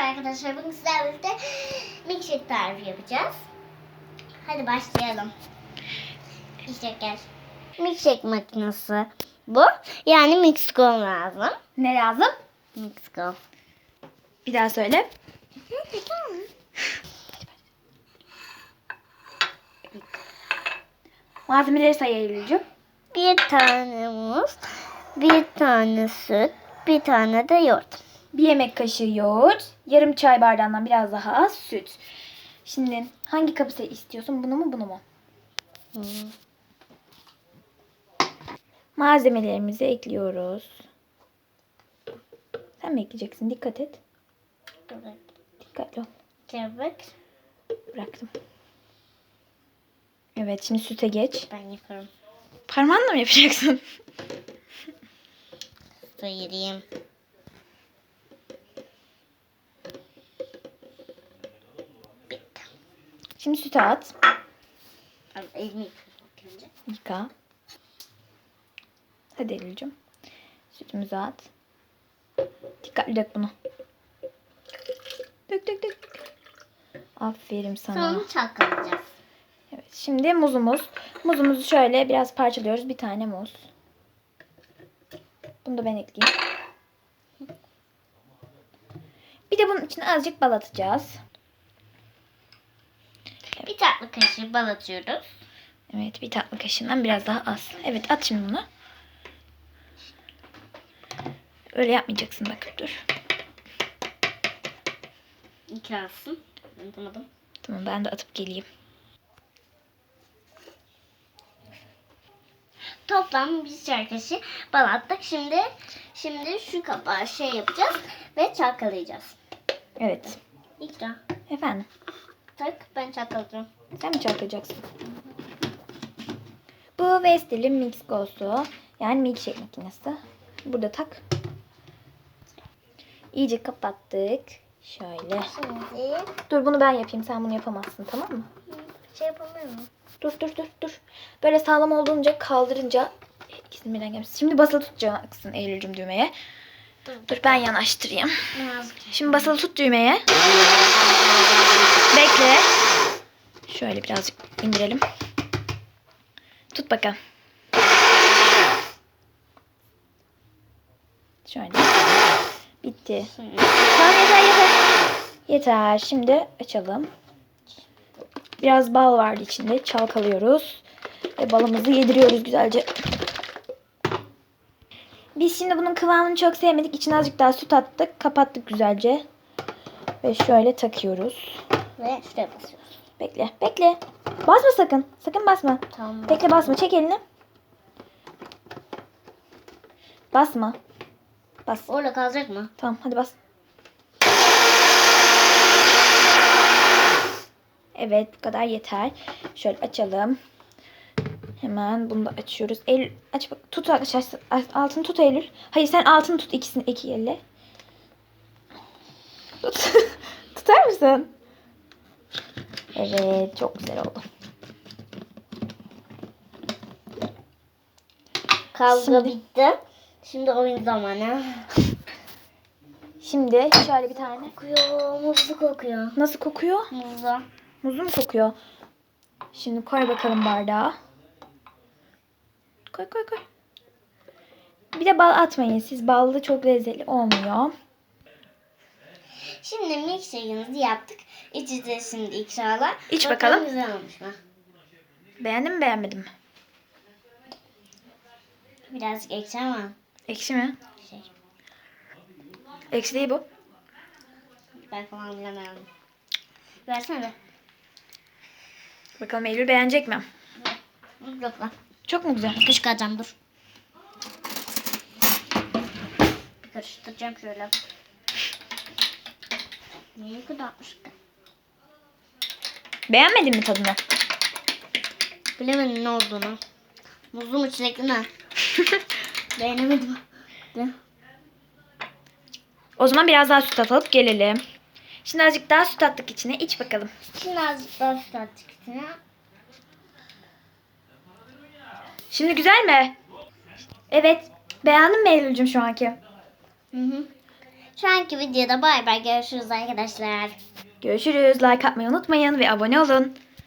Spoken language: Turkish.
Arkadaşlar bugün sizlerle birlikte milkshake tarifi yapacağız. Hadi başlayalım. İşte gel. Milkshake makinesi bu. Yani Mixcom lazım. Ne lazım? Mixcom. Bir daha söyle. Malzemeleri say Eylül'cüm. Bir tane muz, bir tane süt, bir tane de yoğurt. Bir yemek kaşığı yoğurt, yarım çay bardağından biraz daha az süt. Şimdi hangi kabı se- istiyorsun? Bunu mu bunu mu? Hmm. Malzemelerimizi ekliyoruz. Sen mi ekleyeceksin? Dikkat et. Evet. Dikkatli ol. Çabuk. Bıraktım. Evet şimdi süte geç. Ben yaparım. Parmağınla mı yapacaksın? Sıyırayım. Şimdi süte at. Önce. Yıka. Hadi Eylül'cüm. Sütümüzü at. Dikkatli dök bunu. Dök dök dök. Aferin sana. Sonra çalkalayacağız. Evet, şimdi muzumuz. Muzumuzu şöyle biraz parçalıyoruz. Bir tane muz. Bunu da ben ekleyeyim. Bir de bunun içine azıcık bal atacağız. Kaşığı bal atıyoruz. Evet bir tatlı kaşığından biraz daha az. Evet at şimdi bunu. Öyle yapmayacaksın bak dur. İki alsın. Unutamadım. Tamam ben de atıp geleyim. Toplam bir çay kaşığı bal attık. Şimdi şimdi şu kapağı şey yapacağız ve çalkalayacağız. Evet. İkra. Efendim Tak ben çalkalayacağım. sen mi çalkayacaksın? Bu Vestel'in Mix Ghost'u. Yani milkshake makinesi. Burada tak. İyice kapattık. Şöyle. Şimdi Dur bunu ben yapayım. Sen bunu yapamazsın tamam mı? şey yapamıyor muyum? Dur dur dur dur. Böyle sağlam olduğunca kaldırınca ikisini birden gelmesin. Şimdi basılı tutacaksın Eylül'cüm düğmeye. Dur. Dur ben yanaştırayım. Şimdi basılı tut düğmeye. Şöyle birazcık indirelim. Tut bakalım. Şöyle. Bitti. Tamam yeter yeter. Yeter. Şimdi açalım. Biraz bal vardı içinde. Çalkalıyoruz. Ve balımızı yediriyoruz güzelce. Biz şimdi bunun kıvamını çok sevmedik. İçine azıcık daha süt attık. Kapattık güzelce. Ve şöyle takıyoruz. ve şuraya basıyoruz. Bekle. Bekle. Basma sakın. Sakın basma. Tamam. Bekle basma. Çek elini. Basma. Bas. Orada kalacak mı? Tamam hadi bas. Evet bu kadar yeter. Şöyle açalım. Hemen bunu da açıyoruz. Eylül aç bak. Tut arkadaşlar. Altını tut Eylül. Hayır sen altını tut ikisini iki elle. Tut. Tutar mısın? Evet çok güzel oldu. Kavga Şimdi- bitti. Şimdi oyun zamanı. Şimdi şöyle bir tane. Kokuyor. Muzlu kokuyor. Nasıl kokuyor? Muzlu. Muzlu mu kokuyor? Şimdi koy bakalım bardağa. Koy koy koy. Bir de bal atmayın. Siz ballı çok lezzetli olmuyor. Şimdi milkshake'imizi yaptık. İçeceğiz şimdi ikrala. İç bakalım. güzel olmuş mu? Beğendin mi beğenmedin mi? Birazcık ekşi ama Ekşi mi? şey Ekşi değil bu. ben falan bilemem. Versene de. Bakalım Eylül beğenecek mi? Lan. Çok mu güzel? Kışkıracağım dur. Bir karıştıracağım şöyle. Niye kadarmış? Beğenmedin mi tadını? Bilemedim ne olduğunu. Muzlu mu çilekli mi? Beğenemedim. De. O zaman biraz daha süt atıp gelelim. Şimdi azıcık daha süt attık içine. İç bakalım. Şimdi azıcık daha süt attık içine. Şimdi güzel mi? Evet. Beğendin mi Eylül'cüm şu anki? Hı hı. Şu anki videoda bay bay görüşürüz arkadaşlar. Görüşürüz. Like atmayı unutmayın ve abone olun.